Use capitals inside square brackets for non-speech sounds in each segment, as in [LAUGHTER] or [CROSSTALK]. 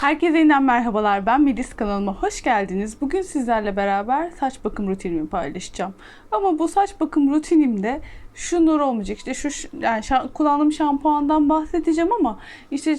Herkese yeniden merhabalar. Ben Melis kanalıma hoş geldiniz. Bugün sizlerle beraber saç bakım rutinimi paylaşacağım. Ama bu saç bakım rutinimde şu nur olmayacak. İşte şu yani şa- kullandığım şampuandan bahsedeceğim ama işte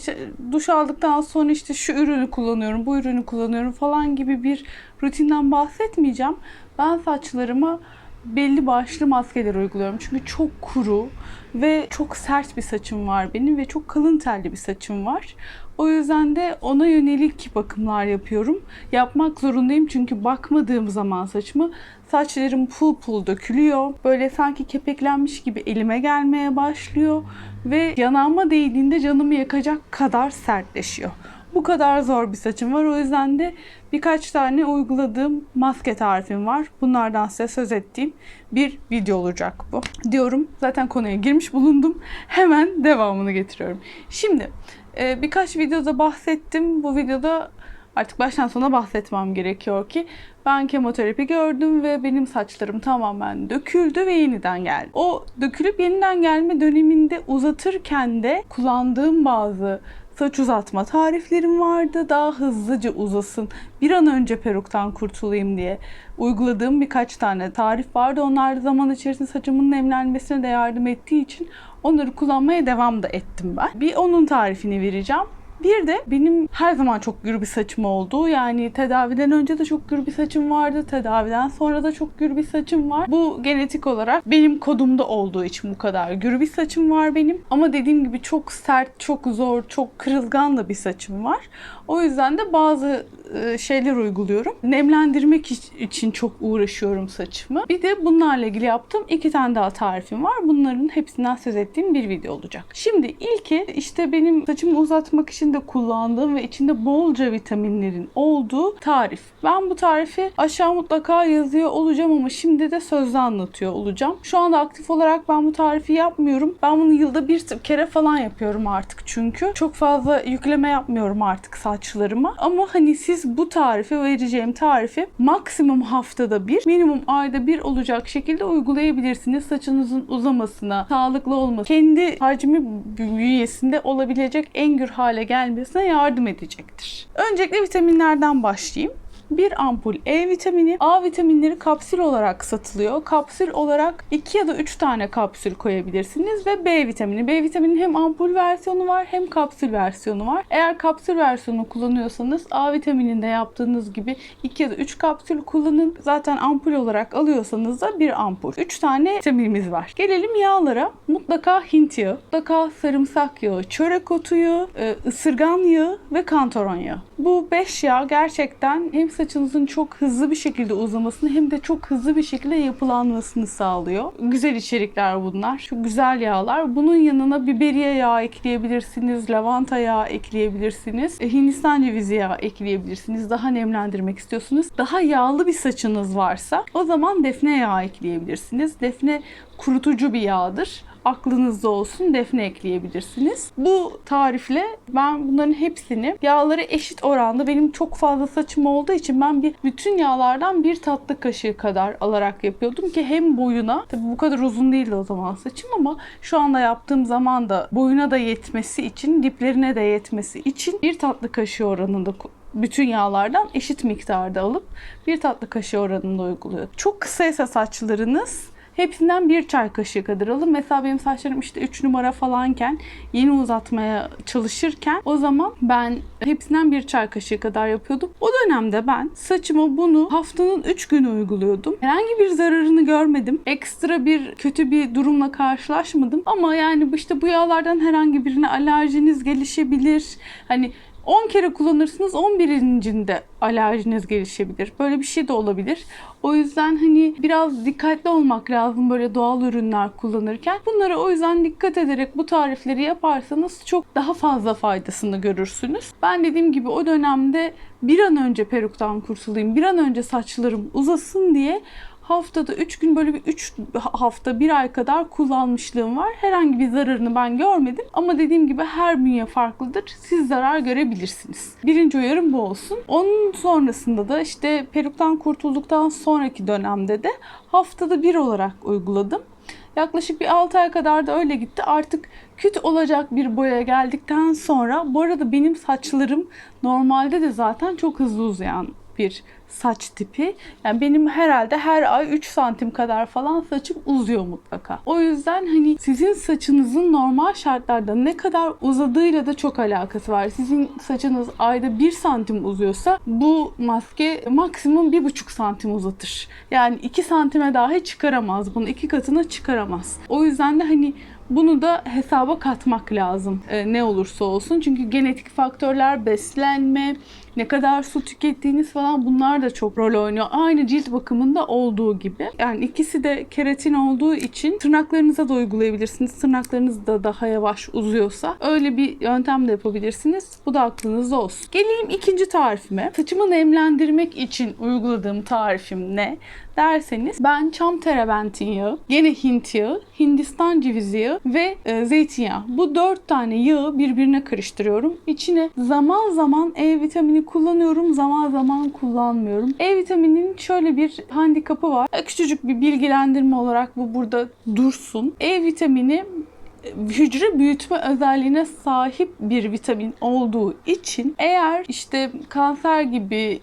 duş aldıktan sonra işte şu ürünü kullanıyorum, bu ürünü kullanıyorum falan gibi bir rutinden bahsetmeyeceğim. Ben saçlarıma belli başlı maskeler uyguluyorum. Çünkü çok kuru ve çok sert bir saçım var benim ve çok kalın telli bir saçım var. O yüzden de ona yönelik bakımlar yapıyorum. Yapmak zorundayım çünkü bakmadığım zaman saçımı saçlarım pul pul dökülüyor. Böyle sanki kepeklenmiş gibi elime gelmeye başlıyor ve yanağıma değdiğinde canımı yakacak kadar sertleşiyor. Bu kadar zor bir saçım var. O yüzden de birkaç tane uyguladığım maske tarifim var. Bunlardan size söz ettiğim bir video olacak bu. Diyorum zaten konuya girmiş bulundum. Hemen devamını getiriyorum. Şimdi e, birkaç videoda bahsettim. Bu videoda artık baştan sona bahsetmem gerekiyor ki ben kemoterapi gördüm ve benim saçlarım tamamen döküldü ve yeniden geldi. O dökülüp yeniden gelme döneminde uzatırken de kullandığım bazı saç uzatma tariflerim vardı. Daha hızlıca uzasın, bir an önce peruktan kurtulayım diye uyguladığım birkaç tane tarif vardı. Onlar zaman içerisinde saçımın nemlenmesine de yardım ettiği için onları kullanmaya devam da ettim ben. Bir onun tarifini vereceğim. Bir de benim her zaman çok gür bir saçım oldu. Yani tedaviden önce de çok gür bir saçım vardı. Tedaviden sonra da çok gür bir saçım var. Bu genetik olarak benim kodumda olduğu için bu kadar gür bir saçım var benim. Ama dediğim gibi çok sert, çok zor, çok kırılgan da bir saçım var. O yüzden de bazı e, şeyler uyguluyorum. Nemlendirmek iç- için çok uğraşıyorum saçımı. Bir de bunlarla ilgili yaptığım iki tane daha tarifim var. Bunların hepsinden söz ettiğim bir video olacak. Şimdi ilki işte benim saçımı uzatmak için de kullandığım ve içinde bolca vitaminlerin olduğu tarif. Ben bu tarifi aşağı mutlaka yazıyor olacağım ama şimdi de sözde anlatıyor olacağım. Şu anda aktif olarak ben bu tarifi yapmıyorum. Ben bunu yılda bir kere falan yapıyorum artık çünkü. Çok fazla yükleme yapmıyorum artık saçlarıma. Ama hani siz bu tarifi vereceğim tarifi maksimum haftada bir, minimum ayda bir olacak şekilde uygulayabilirsiniz. Saçınızın uzamasına, sağlıklı olması, kendi hacmi bünyesinde olabilecek en gür hale gelmesine yardım edecektir. Öncelikle vitaminlerden başlayayım. Bir ampul E vitamini. A vitaminleri kapsül olarak satılıyor. Kapsül olarak 2 ya da 3 tane kapsül koyabilirsiniz ve B vitamini. B vitaminin hem ampul versiyonu var hem kapsül versiyonu var. Eğer kapsül versiyonu kullanıyorsanız A vitamininde yaptığınız gibi 2 ya da 3 kapsül kullanın. Zaten ampul olarak alıyorsanız da bir ampul. 3 tane vitaminimiz var. Gelelim yağlara. Mutlaka Hint yağı, mutlaka sarımsak yağı, çörek otu yağı, e, ısırgan yağı ve kantaron yağı. Bu 5 yağ gerçekten hem saçınızın çok hızlı bir şekilde uzamasını hem de çok hızlı bir şekilde yapılanmasını sağlıyor. Güzel içerikler bunlar. Çok güzel yağlar. Bunun yanına biberiye yağı ekleyebilirsiniz, lavanta yağı ekleyebilirsiniz, e, Hindistan cevizi yağı ekleyebilirsiniz. Daha nemlendirmek istiyorsunuz. Daha yağlı bir saçınız varsa o zaman defne yağı ekleyebilirsiniz. Defne kurutucu bir yağdır aklınızda olsun defne ekleyebilirsiniz. Bu tarifle ben bunların hepsini yağları eşit oranda benim çok fazla saçım olduğu için ben bir bütün yağlardan bir tatlı kaşığı kadar alarak yapıyordum ki hem boyuna tabi bu kadar uzun değildi o zaman saçım ama şu anda yaptığım zaman da boyuna da yetmesi için diplerine de yetmesi için bir tatlı kaşığı oranında bütün yağlardan eşit miktarda alıp bir tatlı kaşığı oranında uyguluyor. Çok kısaysa saçlarınız Hepsinden bir çay kaşığı kadar alın. Mesela benim saçlarım işte 3 numara falanken yeni uzatmaya çalışırken o zaman ben hepsinden bir çay kaşığı kadar yapıyordum. O dönemde ben saçıma bunu haftanın 3 günü uyguluyordum. Herhangi bir zararını görmedim. Ekstra bir kötü bir durumla karşılaşmadım. Ama yani işte bu yağlardan herhangi birine alerjiniz gelişebilir. Hani 10 kere kullanırsınız 11.'inde alerjiniz gelişebilir. Böyle bir şey de olabilir. O yüzden hani biraz dikkatli olmak lazım böyle doğal ürünler kullanırken. Bunlara o yüzden dikkat ederek bu tarifleri yaparsanız çok daha fazla faydasını görürsünüz. Ben dediğim gibi o dönemde bir an önce peruktan kurtulayım, bir an önce saçlarım uzasın diye haftada 3 gün böyle bir 3 hafta 1 ay kadar kullanmışlığım var. Herhangi bir zararını ben görmedim. Ama dediğim gibi her bünye farklıdır. Siz zarar görebilirsiniz. Birinci uyarım bu olsun. Onun sonrasında da işte peruktan kurtulduktan sonraki dönemde de haftada bir olarak uyguladım. Yaklaşık bir 6 ay kadar da öyle gitti. Artık küt olacak bir boya geldikten sonra bu arada benim saçlarım normalde de zaten çok hızlı uzayan bir saç tipi. Yani benim herhalde her ay 3 santim kadar falan saçım uzuyor mutlaka. O yüzden hani sizin saçınızın normal şartlarda ne kadar uzadığıyla da çok alakası var. Sizin saçınız ayda 1 santim uzuyorsa bu maske maksimum 1,5 santim uzatır. Yani 2 santime dahi çıkaramaz. Bunu iki katına çıkaramaz. O yüzden de hani bunu da hesaba katmak lazım e, ne olursa olsun. Çünkü genetik faktörler, beslenme, ne kadar su tükettiğiniz falan bunlar da çok rol oynuyor. Aynı cilt bakımında olduğu gibi. Yani ikisi de keratin olduğu için tırnaklarınıza da uygulayabilirsiniz. Tırnaklarınız da daha yavaş uzuyorsa öyle bir yöntem de yapabilirsiniz. Bu da aklınızda olsun. Geleyim ikinci tarifime. Saçımı nemlendirmek için uyguladığım tarifim ne? derseniz ben çam terebentin yağı, gene Hint yağı, Hindistan cevizi yağı ve e, zeytinyağı. Bu dört tane yağı birbirine karıştırıyorum. İçine zaman zaman E vitamini kullanıyorum, zaman zaman kullanmıyorum. E vitamininin şöyle bir handikapı var. E, Küçücük bir bilgilendirme olarak bu burada dursun. E vitamini hücre büyütme özelliğine sahip bir vitamin olduğu için eğer işte kanser gibi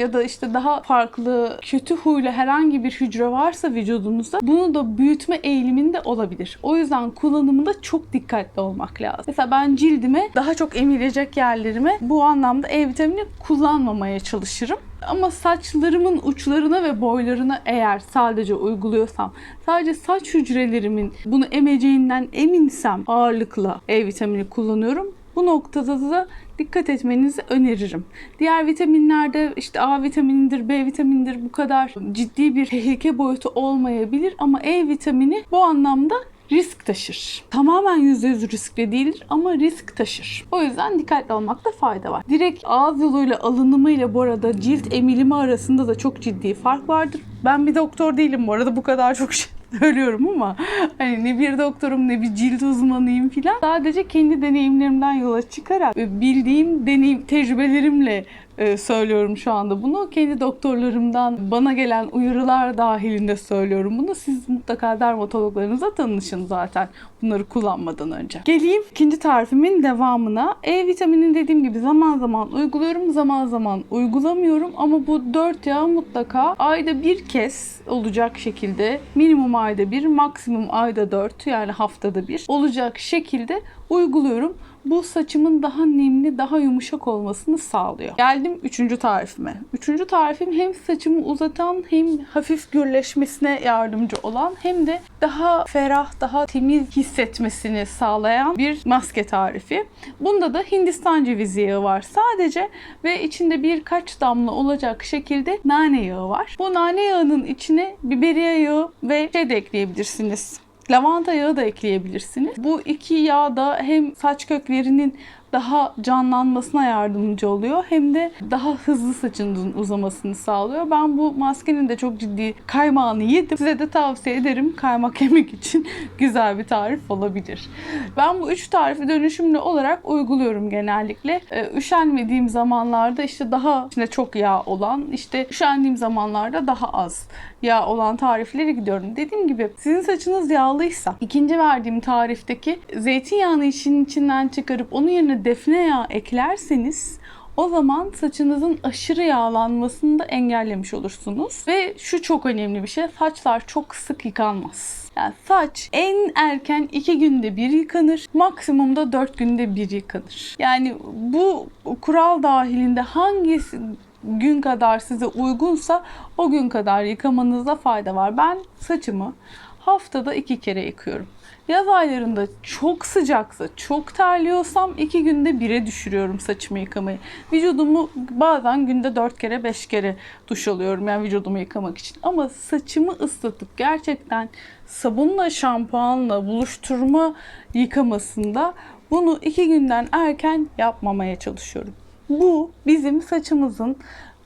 ya da işte daha farklı kötü huylu herhangi bir hücre varsa vücudunuzda bunu da büyütme eğiliminde olabilir. O yüzden kullanımında çok dikkatli olmak lazım. Mesela ben cildime daha çok emilecek yerlerime bu anlamda E vitamini kullanmamaya çalışırım. Ama saçlarımın uçlarına ve boylarına eğer sadece uyguluyorsam, sadece saç hücrelerimin bunu emeceğinden eminsem ağırlıkla E vitamini kullanıyorum. Bu noktada da dikkat etmenizi öneririm. Diğer vitaminlerde işte A vitaminidir, B vitaminidir bu kadar ciddi bir tehlike boyutu olmayabilir ama E vitamini bu anlamda risk taşır. Tamamen %100 riskli değildir ama risk taşır. O yüzden dikkatli olmakta fayda var. Direkt ağız yoluyla alınımıyla bu arada cilt emilimi arasında da çok ciddi fark vardır. Ben bir doktor değilim bu arada bu kadar çok şey [LAUGHS] söylüyorum ama hani ne bir doktorum ne bir cilt uzmanıyım filan. Sadece kendi deneyimlerimden yola çıkarak bildiğim deneyim tecrübelerimle e, söylüyorum şu anda bunu. Kendi doktorlarımdan bana gelen uyarılar dahilinde söylüyorum bunu. Siz mutlaka dermatologlarınıza tanışın zaten bunları kullanmadan önce. Geleyim ikinci tarifimin devamına. E vitamini dediğim gibi zaman zaman uyguluyorum, zaman zaman uygulamıyorum ama bu dört yağ mutlaka ayda bir kez olacak şekilde minimum ayda bir, maksimum ayda dört yani haftada bir olacak şekilde uyguluyorum bu saçımın daha nemli, daha yumuşak olmasını sağlıyor. Geldim üçüncü tarifime. Üçüncü tarifim hem saçımı uzatan hem hafif gürleşmesine yardımcı olan hem de daha ferah, daha temiz hissetmesini sağlayan bir maske tarifi. Bunda da Hindistan cevizi yağı var sadece ve içinde birkaç damla olacak şekilde nane yağı var. Bu nane yağının içine biberiye yağı ve şey de ekleyebilirsiniz. Lavanta yağı da ekleyebilirsiniz. Bu iki yağ da hem saç köklerinin daha canlanmasına yardımcı oluyor hem de daha hızlı saçınızın uzamasını sağlıyor. Ben bu maskenin de çok ciddi kaymağını yedim. Size de tavsiye ederim. Kaymak [LAUGHS] yemek için güzel bir tarif olabilir. Ben bu üç tarifi dönüşümlü olarak uyguluyorum genellikle. Ee, üşenmediğim zamanlarda işte daha içinde çok yağ olan, işte üşendiğim zamanlarda daha az yağ olan tariflere gidiyorum. Dediğim gibi sizin saçınız yağlıysa ikinci verdiğim tarifteki zeytinyağını işin içinden çıkarıp onun yerine defne yağı eklerseniz o zaman saçınızın aşırı yağlanmasını da engellemiş olursunuz. Ve şu çok önemli bir şey. Saçlar çok sık yıkanmaz. Yani saç en erken 2 günde bir yıkanır. Maksimumda 4 günde bir yıkanır. Yani bu kural dahilinde hangisi gün kadar size uygunsa o gün kadar yıkamanızda fayda var. Ben saçımı haftada iki kere yıkıyorum. Yaz aylarında çok sıcaksa, çok terliyorsam iki günde bire düşürüyorum saçımı yıkamayı. Vücudumu bazen günde dört kere, beş kere duş alıyorum yani vücudumu yıkamak için. Ama saçımı ıslatıp gerçekten sabunla, şampuanla buluşturma yıkamasında bunu iki günden erken yapmamaya çalışıyorum. Bu bizim saçımızın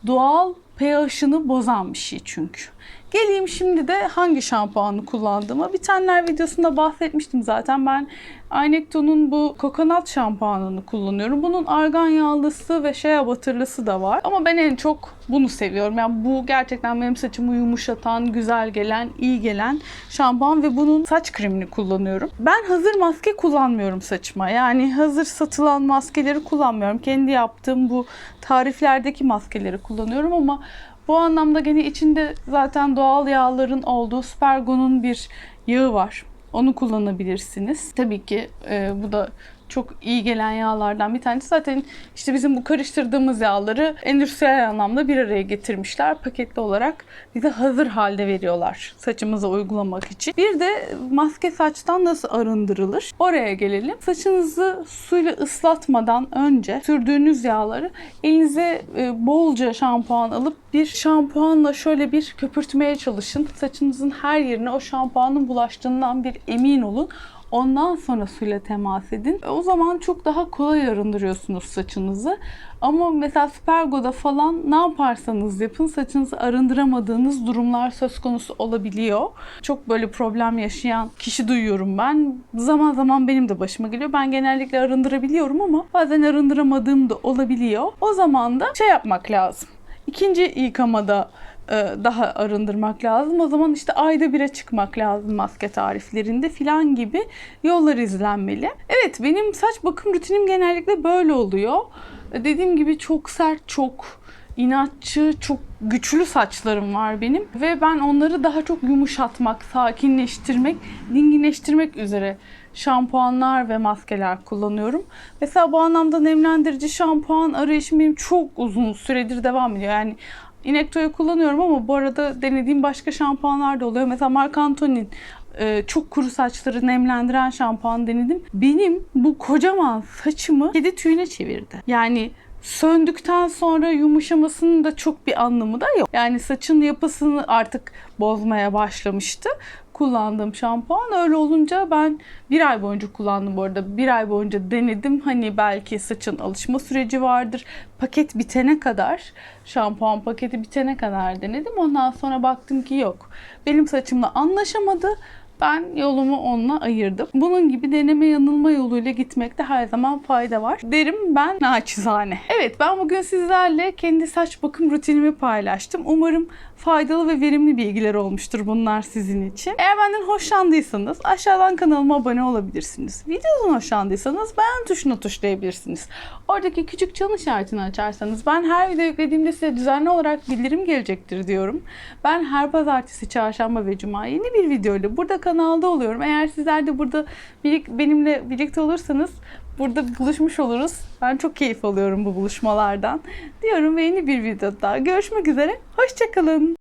doğal pH'ını bozan bir şey çünkü. Geleyim şimdi de hangi şampuanı kullandığıma. Bitenler videosunda bahsetmiştim zaten. Ben Aynekto'nun bu kokonat şampuanını kullanıyorum. Bunun argan yağlısı ve shea butter'lısı da var. Ama ben en çok bunu seviyorum. Yani bu gerçekten benim saçımı yumuşatan, güzel gelen, iyi gelen şampuan ve bunun saç kremini kullanıyorum. Ben hazır maske kullanmıyorum saçıma. Yani hazır satılan maskeleri kullanmıyorum. Kendi yaptığım bu tariflerdeki maskeleri kullanıyorum ama bu anlamda gene içinde zaten doğal yağların olduğu Spergo'nun bir yağı var. Onu kullanabilirsiniz. Tabii ki e, bu da çok iyi gelen yağlardan bir tanesi. Zaten işte bizim bu karıştırdığımız yağları endüstriyel anlamda bir araya getirmişler. Paketli olarak bize hazır halde veriyorlar saçımıza uygulamak için. Bir de maske saçtan nasıl arındırılır? Oraya gelelim. Saçınızı suyla ıslatmadan önce sürdüğünüz yağları elinize e, bolca şampuan alıp bir şampuanla şöyle bir köpürtmeye çalışın. Saçınızın her yerine o şampuanın bulaştığından bir emin olun. Ondan sonra suyla temas edin. O zaman çok daha kolay arındırıyorsunuz saçınızı. Ama mesela Spergo'da falan ne yaparsanız yapın saçınızı arındıramadığınız durumlar söz konusu olabiliyor. Çok böyle problem yaşayan kişi duyuyorum ben. Zaman zaman benim de başıma geliyor. Ben genellikle arındırabiliyorum ama bazen arındıramadığım da olabiliyor. O zaman da şey yapmak lazım. İkinci yıkamada e, daha arındırmak lazım. O zaman işte ayda bire çıkmak lazım maske tariflerinde filan gibi yollar izlenmeli. Evet benim saç bakım rutinim genellikle böyle oluyor. E, Dediğim gibi çok sert, çok inatçı, çok güçlü saçlarım var benim ve ben onları daha çok yumuşatmak, sakinleştirmek, dinginleştirmek üzere şampuanlar ve maskeler kullanıyorum. Mesela bu anlamda nemlendirici şampuan arayışım benim çok uzun süredir devam ediyor. Yani Inecto'yu kullanıyorum ama bu arada denediğim başka şampuanlar da oluyor. Mesela Marc Anthony'nin e, çok kuru saçları nemlendiren şampuan denedim. Benim bu kocaman saçımı kedi tüyüne çevirdi. Yani söndükten sonra yumuşamasının da çok bir anlamı da yok. Yani saçın yapısını artık bozmaya başlamıştı kullandığım şampuan. Öyle olunca ben bir ay boyunca kullandım bu arada. Bir ay boyunca denedim. Hani belki saçın alışma süreci vardır. Paket bitene kadar, şampuan paketi bitene kadar denedim. Ondan sonra baktım ki yok. Benim saçımla anlaşamadı. Ben yolumu onunla ayırdım. Bunun gibi deneme yanılma yoluyla gitmekte her zaman fayda var. Derim ben naçizane. Evet ben bugün sizlerle kendi saç bakım rutinimi paylaştım. Umarım faydalı ve verimli bilgiler olmuştur bunlar sizin için. Eğer benden hoşlandıysanız aşağıdan kanalıma abone olabilirsiniz. Videodan hoşlandıysanız beğen tuşuna tuşlayabilirsiniz. Oradaki küçük çan işaretini açarsanız ben her video yüklediğimde size düzenli olarak bildirim gelecektir diyorum. Ben her pazartesi, çarşamba ve cuma yeni bir video ile burada kanalda oluyorum. Eğer sizler de burada birlik- benimle birlikte olursanız burada buluşmuş oluruz. Ben çok keyif alıyorum bu buluşmalardan. Diyorum ve yeni bir videoda görüşmek üzere. Hoşçakalın.